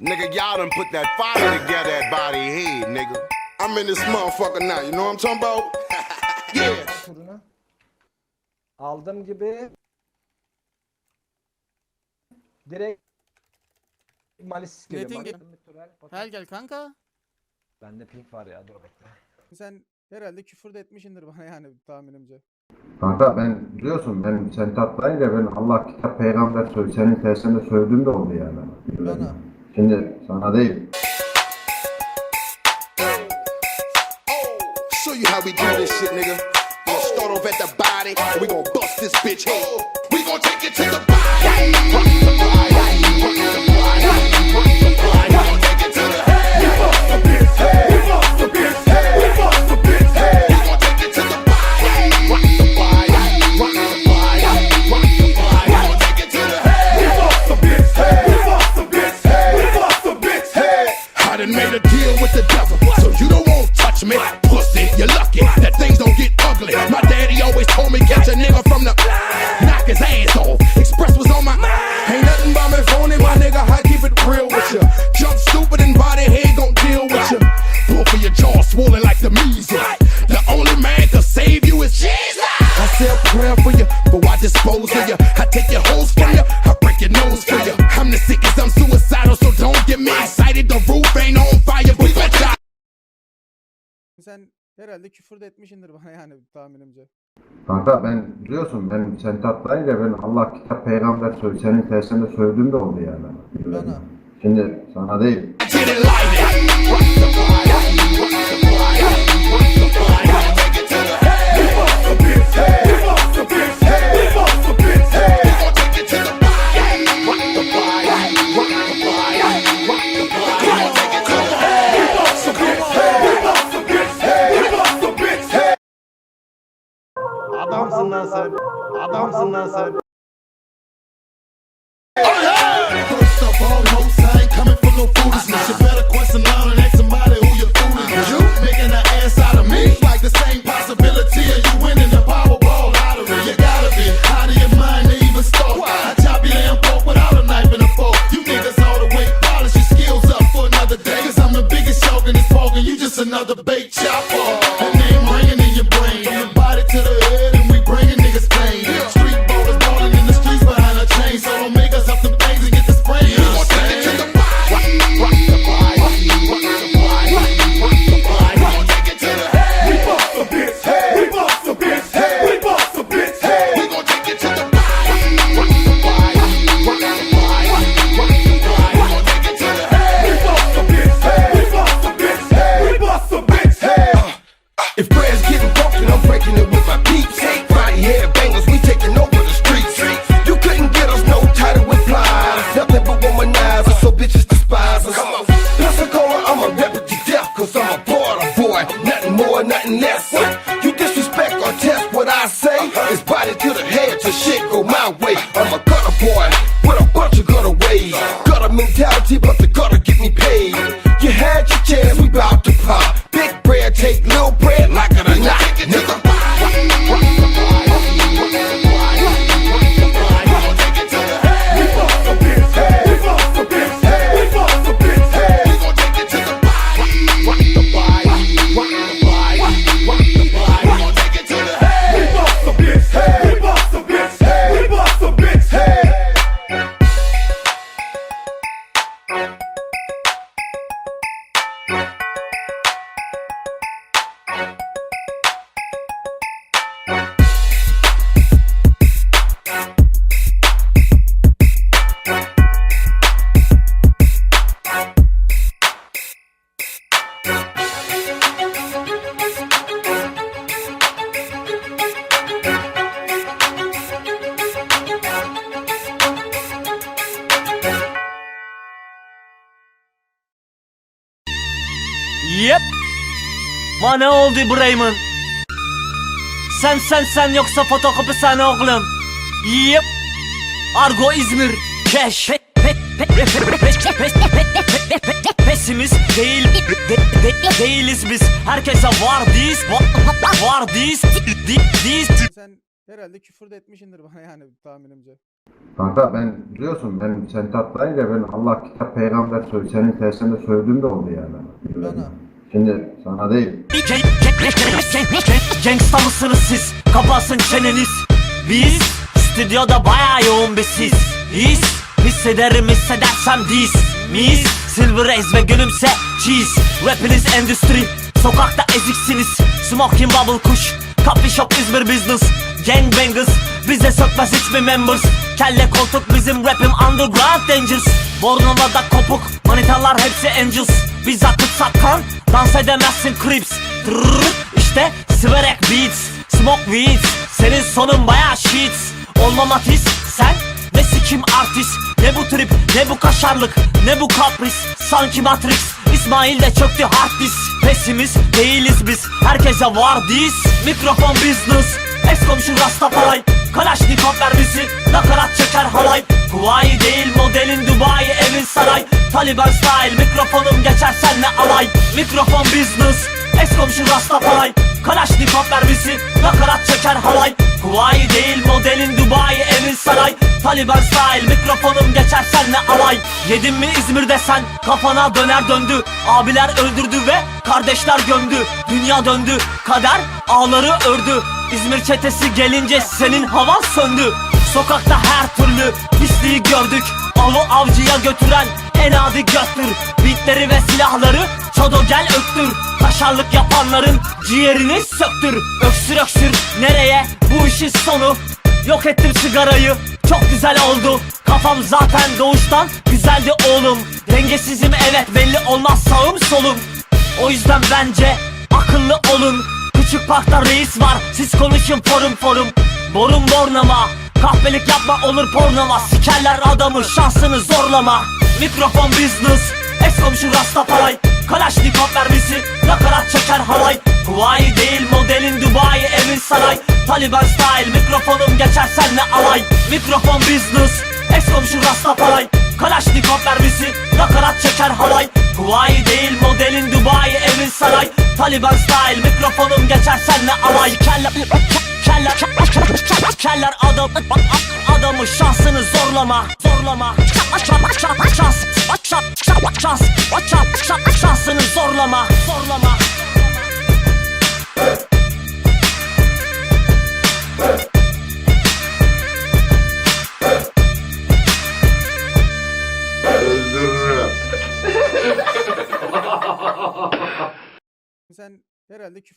Nigga, y'all done put that fire together at body head, nigga. I'm in this motherfucker now, you know what I'm talking about? yeah. Aldım gibi. Direkt Malis geliyor. Metin gel- gel kanka. Bende pink var ya dur bekle. Sen herhalde küfür de etmişindir bana yani tahminimce. Kanka ben biliyorsun ben sen tatlayınca ben Allah kitap peygamber söyle senin tersine sövdüğüm de oldu yani. Bana. Şimdi sana değil. Show you how we do this shit, nigga. Gonna start off at the body, and we gon' bust this bitch head. We gonna take it to the body. Body, body, body, body, body, body, body. We gonna take it to the head. We bust the bitch. Herhalde küfür de etmişindir bana yani tahminimce. Kanka ben biliyorsun ben sen tatlayınca ben Allah kitap peygamber söyledi. Senin tersinde sövdüğüm de oldu yani. Bana. Şimdi sana değil. Hey! another bait chopper. mentality, but the correct Yep. Ma ne oldu İbrahim'in? Sen sen sen yoksa fotokopi sen oğlum. Yep. Argo İzmir. Keş. Pesimiz değil de, de, değiliz biz. Herkese var diz var diz diz. Sen herhalde küfür de etmişindir bana yani tahminimce. Kanka ben biliyorsun ben sen tatlayınca ben Allah kitap peygamber söyle senin tersinde sövdüğüm de oldu yani. Bana. Şimdi sana değil. Gangsta mısınız siz? Kapatsın çeneniz. Biz stüdyoda bayağı yoğun bir sis His hissederim hissedersem diz. Mis Silver Ace ve gülümse cheese Rapiniz endüstri Sokakta eziksiniz. Smoking bubble kuş Coffee shop İzmir business. Gangbangers Bize sökmez hiçbir members Kelle koltuk bizim rapim underground dangers Bornova'da kopuk Manitalar hepsi angels. Biz akıp sakkan Dans edemezsin creeps. İşte Siverek beats Smoke weeds. Senin sonun baya sheets Olmam atis Sen ne sikim artist? Ne bu trip ne bu kaşarlık Ne bu kapris? Sanki Matrix İsmail de çöktü hard disk. Pesimist değiliz biz Herkese var diz Mikrofon business Ex komşu Rastafari Kalaşnikov ver bizi Nakarat çeker halay. Kuvayi değil modelin Dubai evin saray. Taliban style mikrofonum geçer senle alay. Mikrofon business Ex komşu Rastafari Kalaşnikov ver bizi Nakarat çeker halay. Kuvayi değil modelin Dubai evin saray. Taliban style mikrofonum geçer senle alay. Yedin mi İzmir'de sen kafana döner döndü. Abiler öldürdü ve kardeşler gömdü. Dünya döndü kader ağları ördü. İzmir çetesi gelince senin havan söndü. Sokakta her türlü pisliği gördük. Avı avcıya götüren en adi göttür Bitleri ve silahları çodo gel öktür Kaşarlık yapanların ciğerini söktür Öksür öksür nereye? Bu işin sonu. Yok ettim sigarayı çok güzel oldu. Kafam zaten doğuştan güzeldi oğlum. Dengesizim evet belli olmaz sağım solum. O yüzden bence akıllı olun. Küçük parkta reis var siz konuşun forum forum. Borum bornama Kahpelik yapma olur pornoma. Sikerler adamı şansını zorlama. Mikrofon business Ex komşu Rastafari Kalaşnikov ver bizi Nakarat çeker halay. Kuvayi değil modelin Dubai evin saray. Taliban style mikrofonum geçer senle alay. Mikrofon business Ex komşu Rastafari Kalaşnikov ver bizi Nakarat çeker halay. Kuvayi değil modelin Dubai evin saray. Taliban style mikrofonum geçer senle alay. Kelle Keller Keller adam. Adamı şansını zorlama zorlama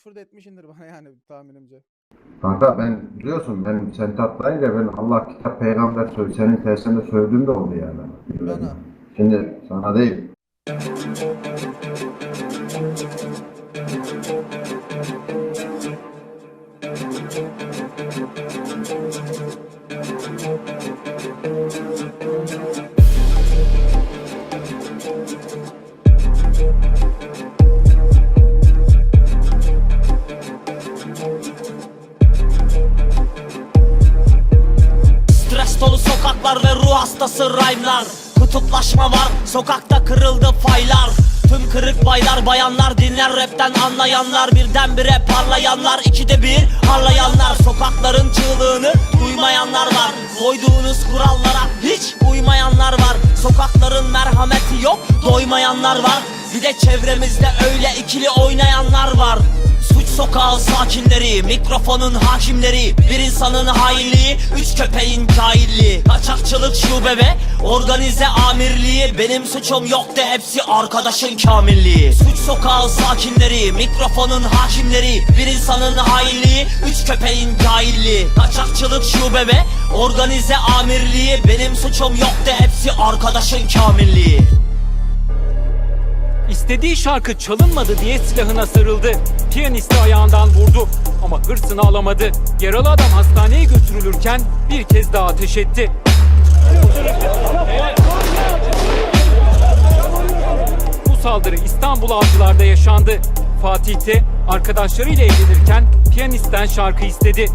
küfür de etmişindir bana yani tahminimce. Kanka ben biliyorsun ben sen tatlayınca ben Allah kitap peygamber söyle senin tersinde söylediğim de oldu yani. Bana. Şimdi sana değil. Kutuplaşma var. Sokakta kırıldı faylar. Tüm kırık baylar bayanlar dinler rapten anlayanlar Birdenbire parlayanlar. İkide bir harlayanlar Sokakların çığlığını duymayanlar var. Koyduğunuz kurallara hiç uymayanlar var. Sokakların merhameti yok doymayanlar var. Bir de çevremizde öyle ikili oynayanlar var Suç sokağı sakinleri, mikrofonun hakimleri Bir insanın hainliği, üç köpeğin cahilliği. Kaçakçılık şube ve organize amirliği. Benim suçum yok de hepsi arkadaşın kamilliği. Suç sokağı sakinleri, mikrofonun hakimleri Bir insanın hainliği, üç köpeğin cahilliği. Kaçakçılık şube ve organize amirliği. Benim suçum yok de hepsi arkadaşın kamilliği İstediği şarkı çalınmadı diye silahına sarıldı. Piyanisti ayağından vurdu ama hırsını alamadı. Yaralı adam hastaneye götürülürken bir kez daha ateş etti. Bu saldırı İstanbul Avcılar'da yaşandı. Fatih'te arkadaşlarıyla eğlenirken piyanistten şarkı istedi.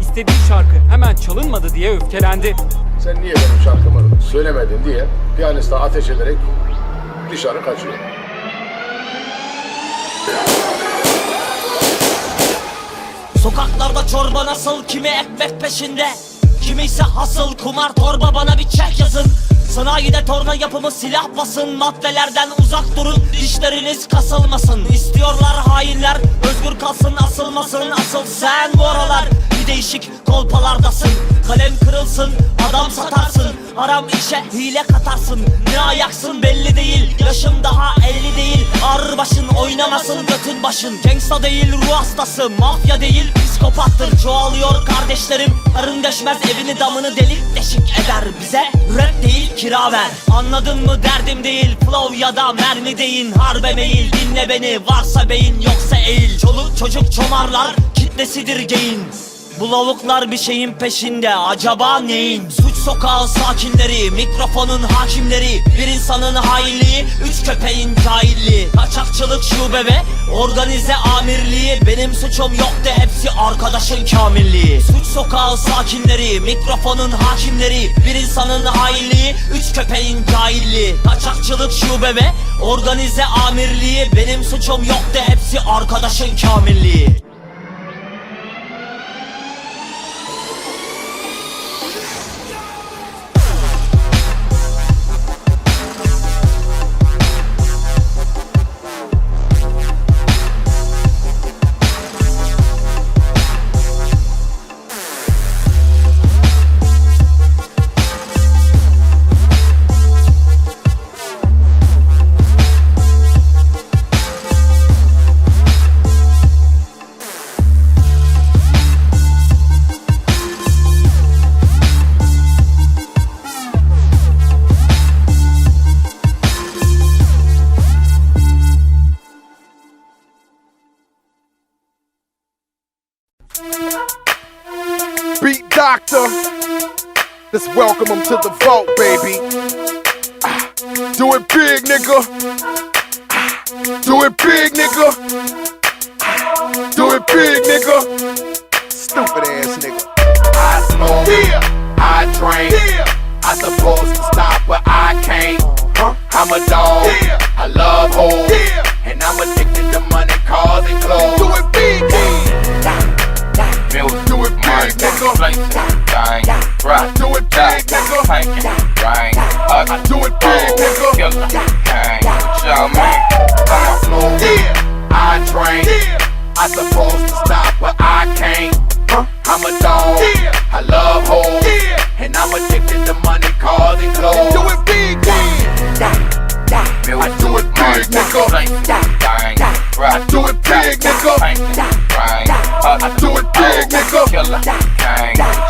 İstediği şarkı hemen çalınmadı diye öfkelendi. Sen niye benim şarkımı söylemedin diye piyaniste ateş ederek dışarı kaçıyor. Sokaklarda çorba nasıl kimi ekmek peşinde Kimi ise hasıl kumar torba bana bir çek yazın. Sanayide torna yapımı silah basın Maddelerden uzak durun dişleriniz kasılmasın. İstiyorlar hainler özgür kalsın asılmasın Asıl sen bu aralar değişik kolpalardasın. Kalem kırılsın adam satarsın. Haram işe hile katarsın. Ne ayaksın belli değil Yaşım daha 50 değil. Ağrır başın oynamasın götün başın. Gangsta değil ruh hastası Mafya değil psikopattır. Çoğalıyor kardeşlerim Arın deşmez evini damını delik deşik eder. Bize rap değil kira ver. Anladın mı? Derdim değil Flow ya da mermi deyin Harbe meyil dinle beni. Varsa beyin yoksa eğil. Çoluk çocuk çomarlar kitlesidir geyin bu lavuklar bir şeyin peşinde. Acaba neyin? Suç sokağı sakinleri, mikrofonun hakimleri Bir insanın hainliği, üç köpeğin cahilliği. Kaçakçılık şube ve organize amirliği. Benim suçum yok de hepsi arkadaşın kamilliği. Suç sokağı sakinleri, mikrofonun hakimleri Bir insanın hainliği, üç köpeğin cahilliği. Kaçakçılık şube ve organize amirliği. Benim suçum yok de hepsi arkadaşın kamilliği welcome him to the vault, baby. Ah, Do it big, nigga. Ah, Do it big, nigga. Ah, Do it big, nigga. Stupid ass nigga. I smoke, Yeah, I drink. yeah, I supposed to stop, but I can't. huh? I'm a dog. Yeah. I love hoes. Yeah. And I'm addicted to money, cars, and clothes. Do it nigga. bang, rock, Do it big, nigga. tanking, rain, I do it big, nigga. killer, gang, show me. I smoke, Yeah, I drink. yeah, I supposed to stop, but I can't. huh? I'm a dog. Yeah. I love hoes. Yeah. And I'm addicted to money, cars, and clothes. Do it big, nigga. I do it big, nigga. I do it big, nigga. I do it big, nigga.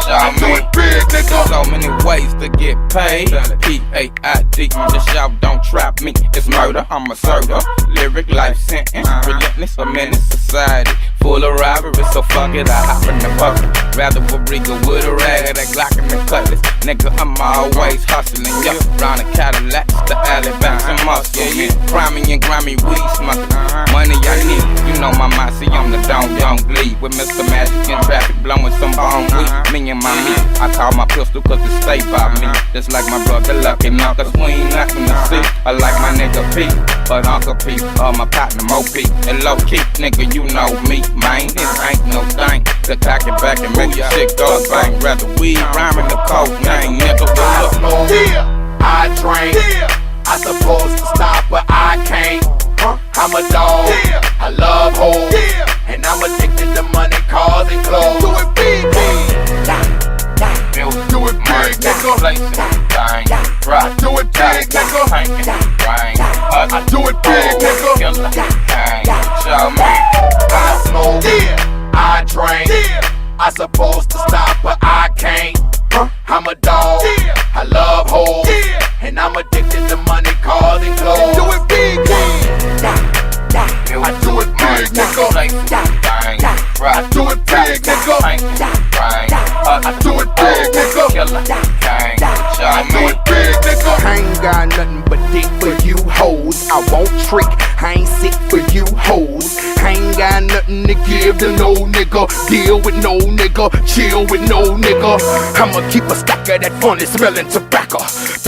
I do it big, nigga. So many ways to get paid. P-A-I-D, the shout don't trap me. It's murder, I'm a server. Lyric life sentence. Uh-huh. Relentless, a menace society. Full of robbery, so fuck it, I hop in the bucket. Rather a Riga with a rag or that Glock and the cutlass. Nigga, I'm always hustling, yeah. Round the Cadillacs, the alley bouncing muscle, yeah. Grimy and grimy weed smoking. Uh-huh. Money I need, you know my mind, see I'm the Don Young Glee. With Mr. Magic in traffic, blowing some bone weed. Uh-huh. Me and my uh-huh. meat, I call my pistol cause it stay by me. Just like my brother Lucky, cause we ain't nothing to see. I like my nigga P, but Uncle P, uh, my partner Mo P. And low key, nigga, you know me, man. This ain't no thing to cock it back and make your shit go bang. Rather weed, rhyming the code name, nigga. What's I up? smoke, Yeah, I drink. yeah, I supposed to stop, but I can't. huh? I'm a dog. Yeah. I love hoes. Yeah. And I'm addicted to money, cars, and clothes. Do it big, nigga. Do it big, nigga. places, bang, rock, Do it big, nigga. tanking, rain, I do it big, nigga. I smoke, I drink. I supposed to stop, but I won't trick, I ain't sick for you hoes. I ain't got nothing to give to no nigga. Deal with no nigga, chill with no nigga. I'ma keep a stack of that funny smelling tobacco.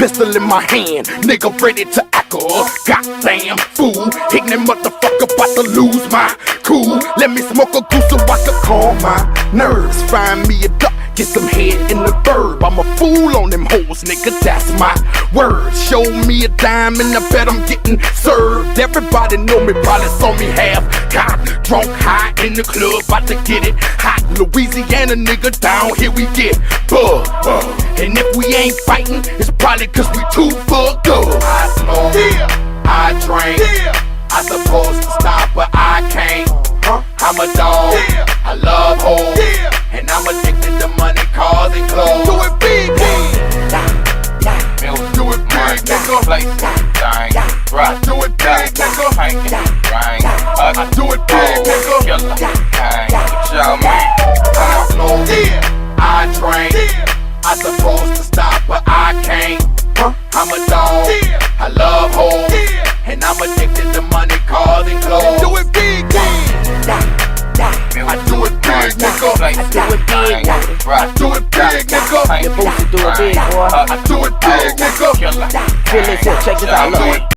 Pistol in my hand, nigga ready to ackle. Goddamn fool, ignorant motherfucker about to lose my cool. Let me smoke a goose so I can calm my nerves. Find me a duck Get some head in the verb. I'm a fool on them hoes, nigga. That's my word. Show me a dime and I bet I'm getting served. Everybody know me, probably saw me half cocked, drunk, high in the club, about to get it hot. Louisiana nigga down here we get bugged. And if we ain't fighting, it's probably cause we too fucked up. I smoke, I drink. I supposed to stop, but I can't. I'm a dog. I love hoes. And I'm addicted to money, cars, and clothes. Do it big, Do it big, nigga. Play thing. Rock. Do it